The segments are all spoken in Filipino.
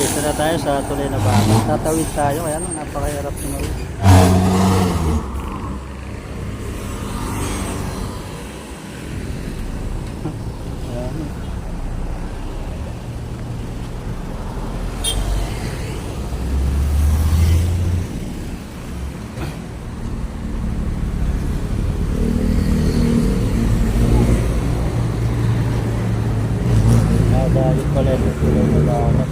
Dito na tayo sa tuloy na baka. Tatawid tayo, kaya lang napakahirap tumawid. Ayan. Nadali pala ito tuloy na baka.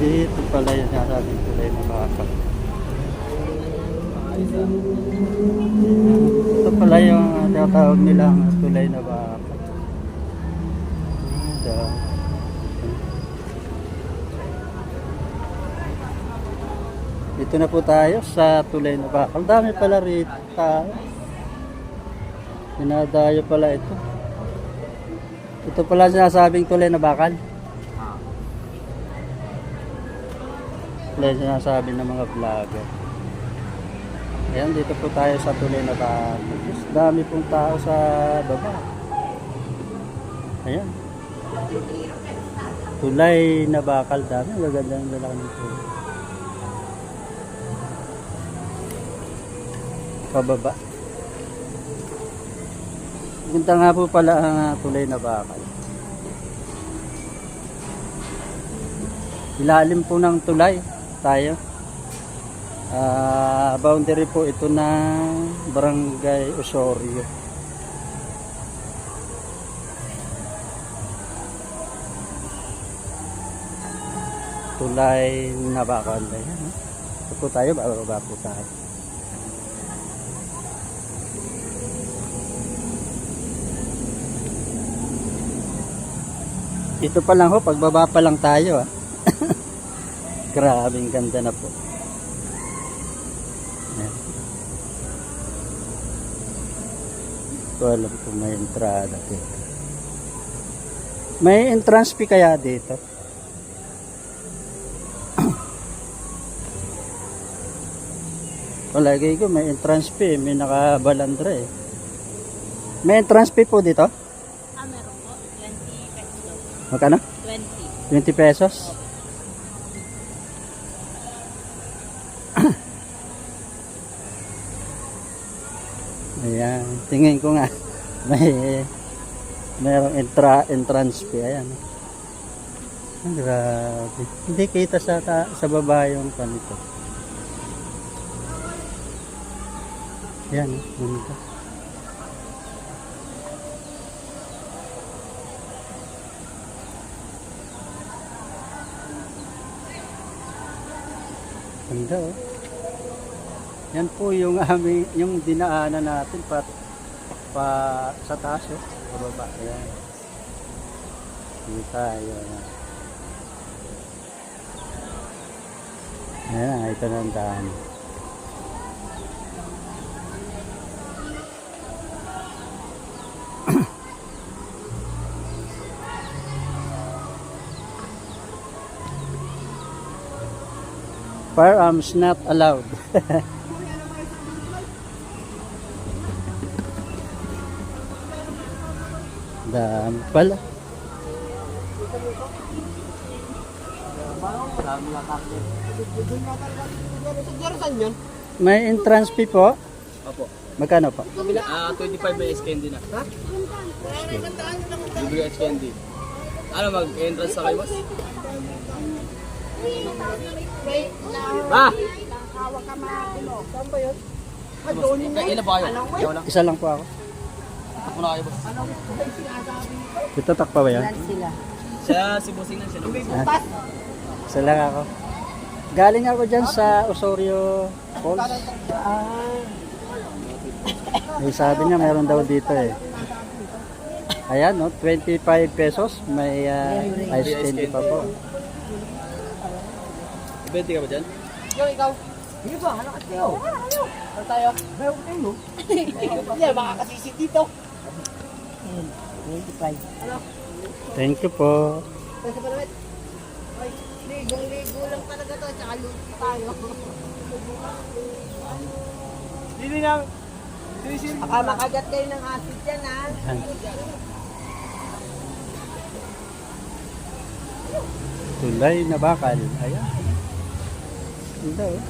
Dito pala yung nasabing tulay na baka. Ito pala yung uh, tinatawag nilang tulay na baka. Ito. Dito na po tayo sa tulay na baka. Ang dami pala rito tao. Dinadayo pala ito. Ito pala sinasabing tulay na bakal. Wala yung sinasabi ng mga vlogger. Ayan, dito po tayo sa tulay na. Mas dami pong tao sa baba. Ayan. Tulay na bakal dami. Ang gaganda ng lalaki tulay. Pababa. Ganda nga po pala ang tulay na bakal. Ilalim po ng tulay tayo. Ah, boundary po ito ng Barangay Osorio. Tulay na bakal. Ayan, no? Ito po tayo, bababa po tayo. Ito pa lang ho, pagbaba pa lang tayo ah. Grabing ganda na po. Ayan. Ito alam ko may entrada dito. May entrance fee kaya dito? Palagay ko may entrance fee, may nakabalandra eh. May entrance fee po dito? Ah, meron po. 20 pesos. Magkano? 20. 20 pesos? tingin ko nga may mayroong entra, entrance fee ayan. Ang grabe. Hindi kita sa sa baba yung kanito. Yan, ganda. Ganda oh. Yan po yung aming yung dinaanan natin pa pa sa taas oh. Pababa. Ayan. Tayo. Ayan. Ayan, ito na ang daan. Firearms not allowed. Dami pala. May entrance fee po? Opo. Magkano po? Ah, 25 may candy na. Ha? Ice candy. Ano, mag-entrance na kayo, boss? Ma! Boss, ilan pa kayo? Ikaw lang. Isa lang po ako. Takbo na kayo, boss. Dito takpa ba yan? Siya, si Bossing na siya. no? Isa lang ako. Galing ako dyan sa Osorio Falls. May sabi niya meron daw dito eh. Ayan no, 25 pesos. May ah, ice candy pa po. Ibenti ka ba dyan? Yo, ikaw. Hindi ba? Ano ka tayo? Ano tayo? Bayo ko tayo. Hindi, makakasisi dito. 25. Thank you po. Ligong-ligo lang talaga to. Tsaka luto tayo. Hindi na. Baka makagat kayo ng acid yan ha. Tulay na bakal. Ayan. Ganda oh.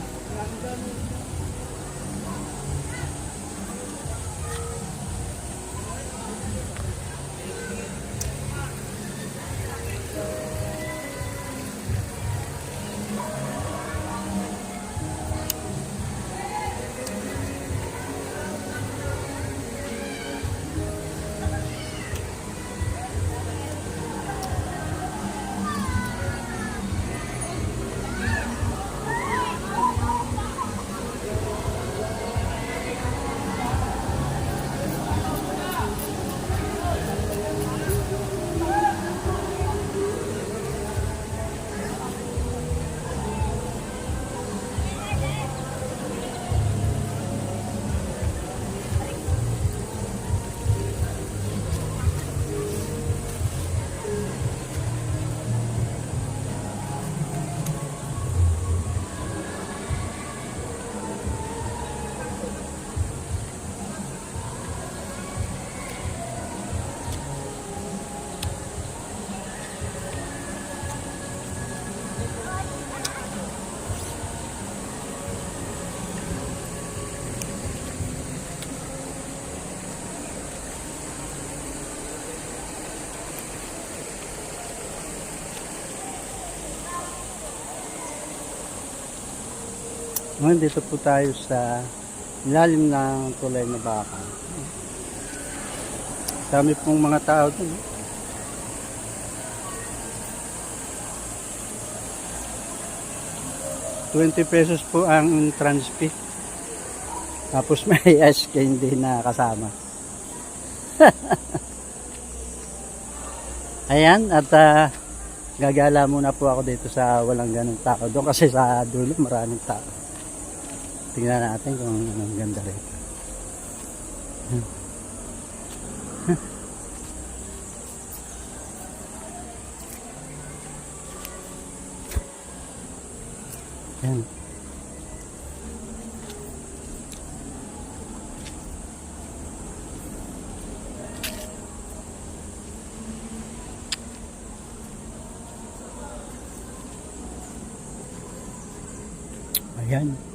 Ngayon dito po tayo sa ilalim ng tulay na bakal. Dami pong mga tao dun. Twenty pesos po ang entrance. Tapos may SK hindi na kasama. Ayan, at ah, gagala muna po ako dito sa walang ganong tao. Doon kasi sa dulo maraming tao. Tingnan natin kung anong ganda rin. Yan. Ayan. Mhm.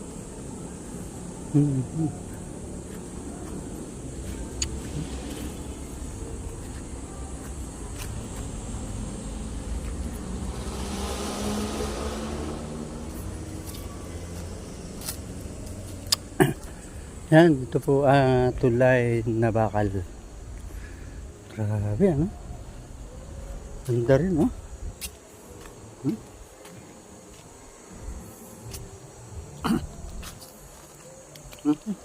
Yan, ito po ah, tulay na bakal. Grabe, ano? Ganda rin, oh. Mm.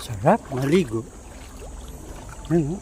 Sarap, maligo. Yan,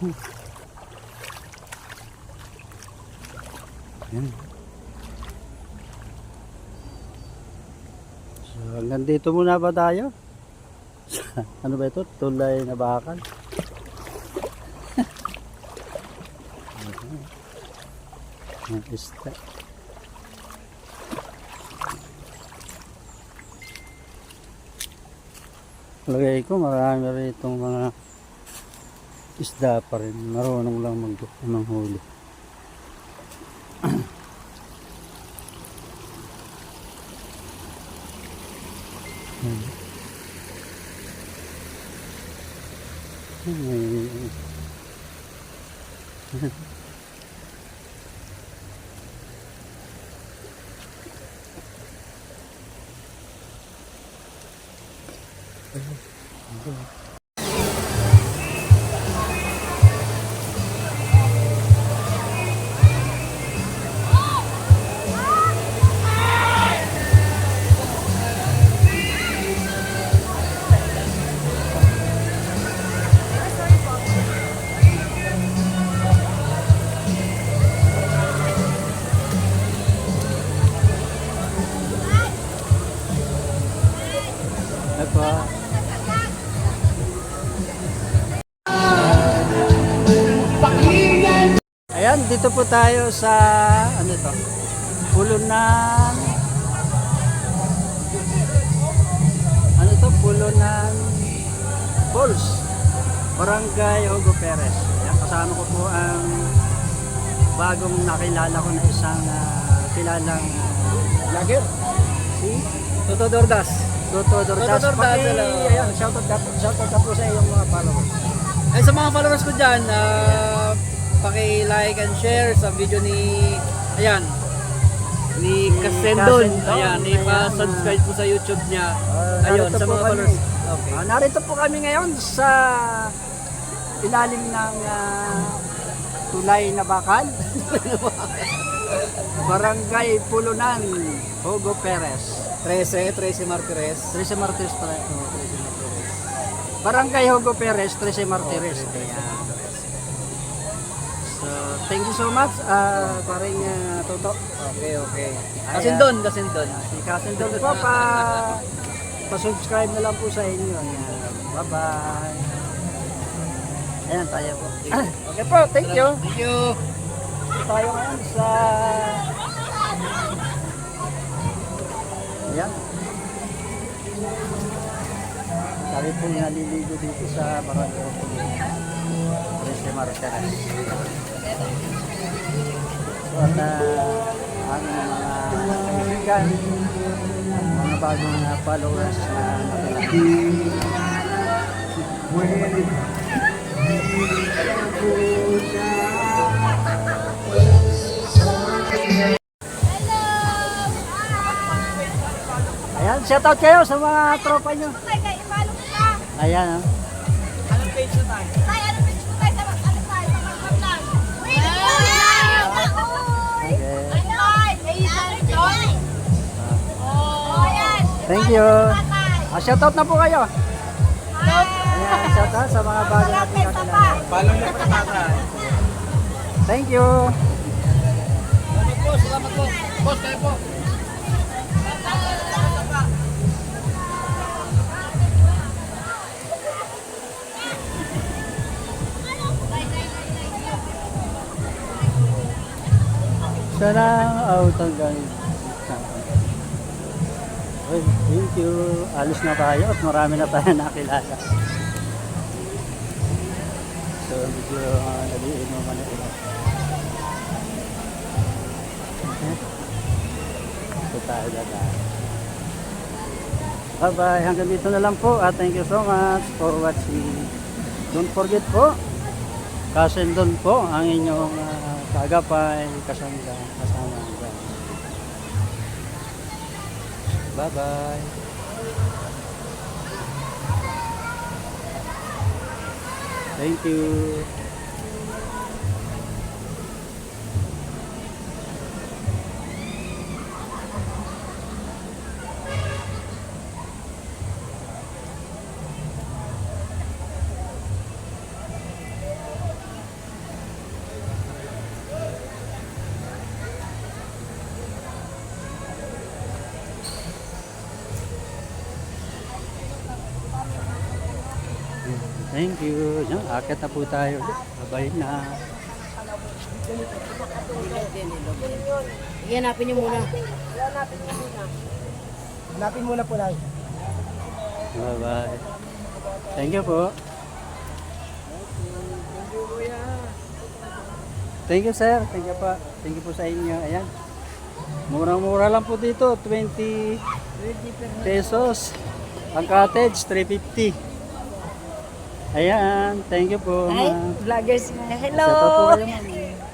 Yan. So, hanggang dito muna ba tayo? ano ba ito? Tulay na bakal? Ang isda. Lagay ko marami rin itong mga isda pa rin. Marunong lang mag manghuli. Hmm. Hmm. Ayan, dito po tayo sa ano to? Pulo ng Ano to? Pulo ng Falls. Barangay Hugo Perez. Ayan, kasama ko po ang bagong nakilala ko na isang ah, kilalang vlogger. Si Toto Dordas. Toto Dordas. Toto Dordas. Ayan, shoutout ka, shoutout ka po sa iyong mga followers. Ay sa mga followers ko dyan, ah, paki-like and share sa video ni, ayan, ni Casendon. Ayan, ipa-subscribe po sa YouTube niya. Ah, Ayun, sa mga followers. Okay. Ah, narito po kami ngayon sa ilalim ng ah, tulay na bakal. Barangay Pulunan, Hugo Perez. 13, 13 Martires. 13 Martires pala. Oh, 13 Martires. Barangay Hugo Perez, 13 Martires. Ayan. Thank you so much, ah paring ah, Toto. Okay, okay. Ayan. Casendon, Casendon. Si Cousin Don po, pa, pa-subscribe na lang po sa inyo. Bye-bye. Ayan, tayo po. okay po, thank you. Thank you. Tayo ngayon sa... Ayan. Sabi po naliligo dito sa Barangay Reste Marquez. So, at uh, ang mga kaibigan, mga bagong uh, followers na nakilala. Ayan, shout out kayo sa mga tropa nyo. Ayan, oh. Thank you. Ah, shout out na po kayo. Ayan, shout out sa mga bagong natin kakilala. Follow niyo po tata. Thank you. Salamat po, salamat po. Boss, kayo po. Sana out ang galing. Okay, thank you. Alis na tayo at marami na tayo nakilala. So, medyo uh, nag-iinuman na. Okay. Ito tayo dadaan. Bye-bye. Hanggang dito na lang po at thank you so much for watching. Don't forget po, Kasendon po ang inyong uh, kagapay kasama kasama Bye-bye. Thank you. Akit na po tayo. Babay na. Ihanapin niyo muna. Hanapin muna po lang. Bye-bye. Thank you po. Thank you sir. Thank you pa. Thank you po sa inyo. Ayan. Murang-mura lang po dito. 20 pesos. Ang cottage, 350. Ayan, thank you po. Ma'am. vloggers. Hello! Sa po kayo, ma'am.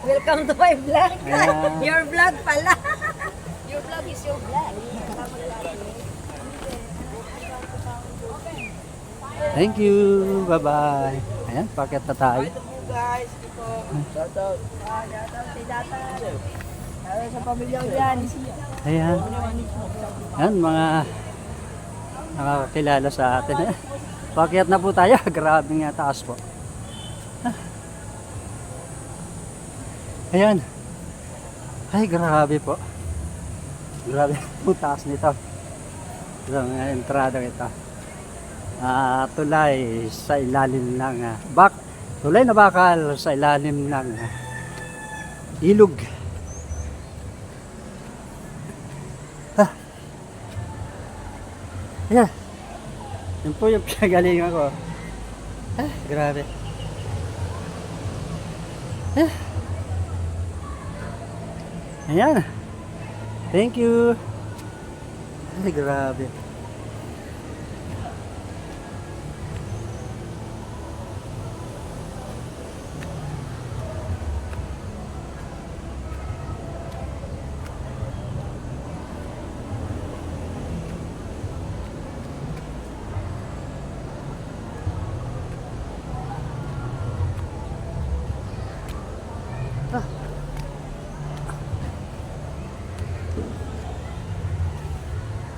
Welcome to my vlog. Ayan. your vlog pala. your vlog is your vlog. Thank you. Bye-bye. Ayan, paket na tayo. Guys, ito. Shoutout. Si Data. Sabi sa pamilya ko dyan. Ayan. Ayan, mga nakakakilala sa atin. Pakyat na po tayo. Grabe nga taas po. Ayan. Ay, grabe po. Grabe po taas nito. Ito ang entrada ito. Ah, tulay sa ilalim ng ah, bak tulay na bakal sa ilalim ng ah, ilog. Ayan. Yun po yung pinagalingan ko. Ah, grabe. Ah. Ayan. Thank you. Ay, grabe.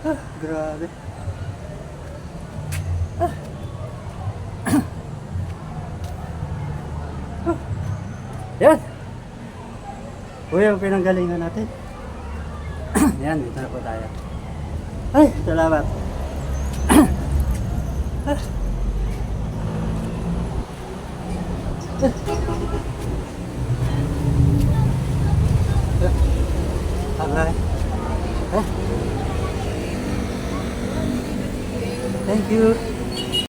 Ah, grabe. Ah. Ah. Yan. Uy, ang pinanggalingan natin. Yan, dito na po tayo. Ay, salamat. Alright. Ah. Thank you.